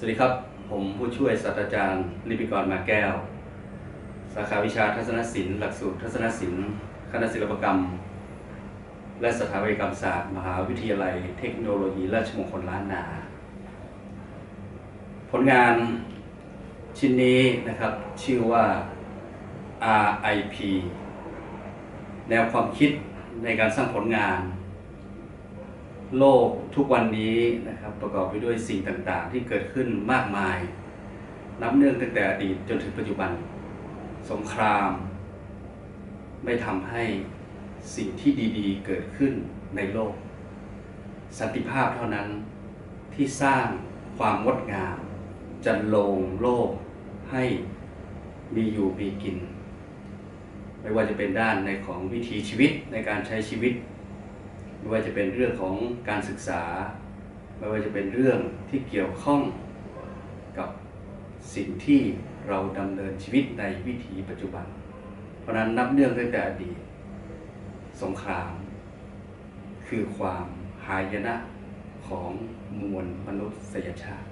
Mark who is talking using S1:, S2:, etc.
S1: สวัสดีครับ ผมผู้ช่วยศาสตราจารย์ลิปิกรมาแก้ว สาขาวิชาทัศนศิลป์หลักสูตรทัศนศิลป์คณะศิลปกรรม และสถาปัตยกรรมศาสตร์ มหาวิทยาลัยเทคโนโลยีราชมงคลล้านนา ผลงานชิ้นนี้นะครับชื่อว่า RIP แนวความคิดในการสร้างผลงาน โลกทุกวันนี้นะครับประกอบไปด้วยสิ่งต่างๆ ที่เกิดขึ้นมากมาย นับเนื่องตั้งแต่อดีตจนถึงปัจจุบัน สงคราม ไม่ทำให้สิ่งที่ดีๆ เกิดขึ้นในโลก สันติภาพเท่านั้นที่สร้างความงดงาม จันโลงโลกให้มีอยู่มีกิน ไม่ว่าจะเป็นด้านในของวิถีชีวิตในการใช้ชีวิต ไม่ว่าจะเป็นเรื่องของการศึกษา ไม่ว่าจะเป็นเรื่องที่เกี่ยวข้องกับสิ่งที่เราดำเนินชีวิตในวิถีปัจจุบัน เพราะฉะนั้นนับเนื่องตั้งแต่อดีต สงคราม คือความหายนะของมวลมนุษยชาติ